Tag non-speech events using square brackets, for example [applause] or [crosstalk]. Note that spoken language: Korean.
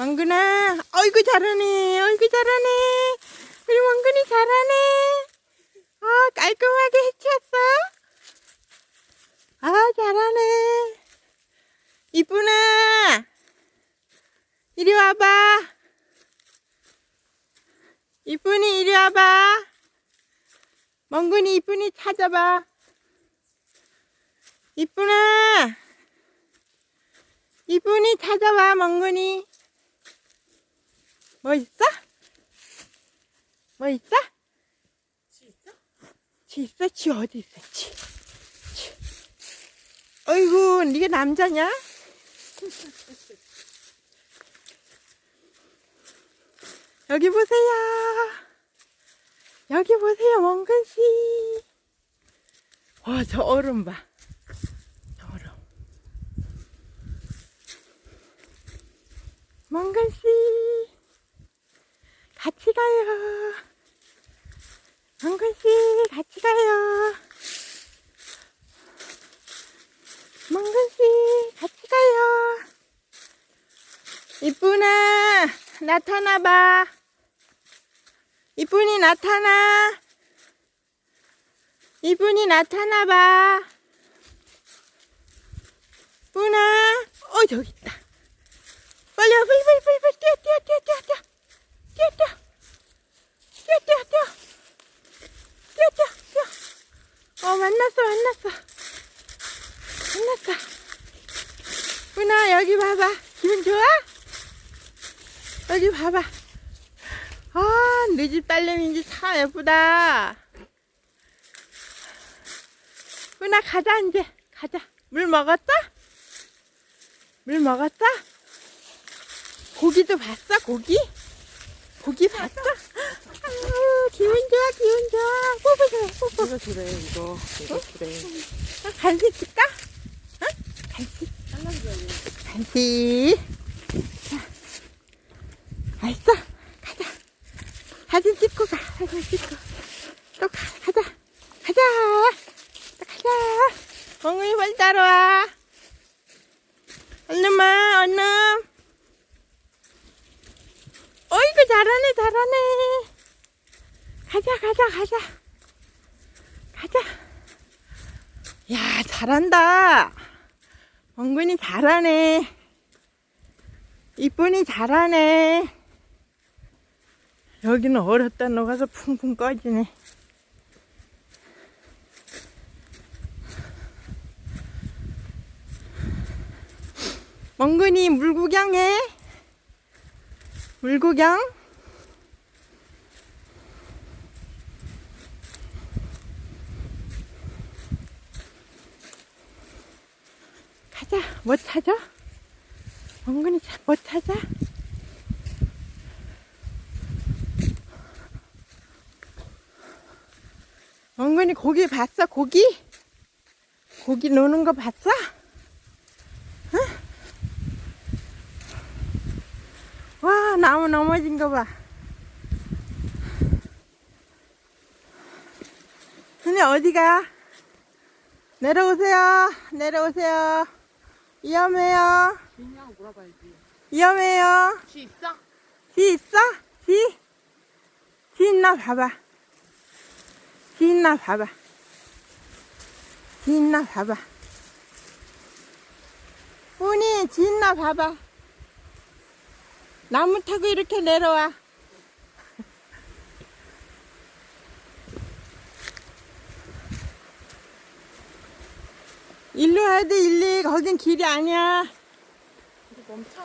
망근아, 어이구 잘하네, 어이구 잘하네. 우리 망근이 잘하네. 아, 깔끔하게 해치웠어. 아, 잘하네. 이쁘나, 이리 와봐. 이쁜이 이리 와봐. 멍근이 이쁜이 찾아봐. 이쁜아. 이쁜이 찾아와 멍근이. 뭐 있어? 뭐 있어? 쥐 있어? 쥐 있어? 쥐 어디 있어? 쥐. 쥐. 어이구, 네가 남자냐? [laughs] 여기 보세요. 여기 보세요, 멍근 씨. 와, 저 얼음 봐. 저 얼음. 멍근 씨. 가요. 멍근 씨, 같이 가요. 멍근 씨, 같이 가요. 이쁘나, 나타나봐. 이쁜이 나타나. 이쁜이 나타나봐. 이쁜아, 어, 저기 있다. 빨리 와, 빨리, 빨리, 빨리, 빨리, 뛰어, 뛰어, 뛰어, 뛰어. 뛰어, 뛰어. 뛰어, 뛰어, 뛰어. 뛰어, 뛰어, 뛰어. 어, 만났어, 만났어. 만났어. 이쁜아, 여기 봐봐. 기분 좋아? 여기 봐봐. 아, 내 집 딸내미인지 참 예쁘다. 은아, 가자, 이제. 가자. 물 먹었다? 물 먹었다? 고기도 봤어, 고기? 고기 봤어? 기분 좋아, 기분 좋아. 뽀뽀 뽀뽀. 이거 주래 이거 이거 주래 아, 간식 줄까? 응? 간식. 간식. 자, 알았어. 가자. 사진 찍고 가. 사진 찍고. 또 가, 가자. 가자. 또 가자. 멍ung이 빨리 따라와. 얼른 와, 얼른. 어이구, 잘하네. 가자, 가자, 가자. 가자. 야, 잘한다. 멍근이 잘하네. 이쁜이 잘하네. 여기는 얼었다 녹아서 풍풍 꺼지네. 멍근이 물구경해. 물구경. 가자. 뭐 찾아? 멍근이 차- 뭐 찾아? 멍근이 고기 봤어? 고기? 고기 노는 거 봤어? 응? 와 나무 넘어진 거 봐. 근데 어디가? 내려오세요. 내려오세요. 위험해요. 쥐냐고 물어봐야지 위험해요. 쥐 있어? 쥐 있어? 쥐? 쥐 있나 봐봐. 쥐 있나 봐봐. 쥐 있나 봐봐. 훈이 쥐 있나 봐봐. 나무 타고 이렇게 내려와. 일로 와야 돼, 일리. 거긴 길이 아니야. 멈춰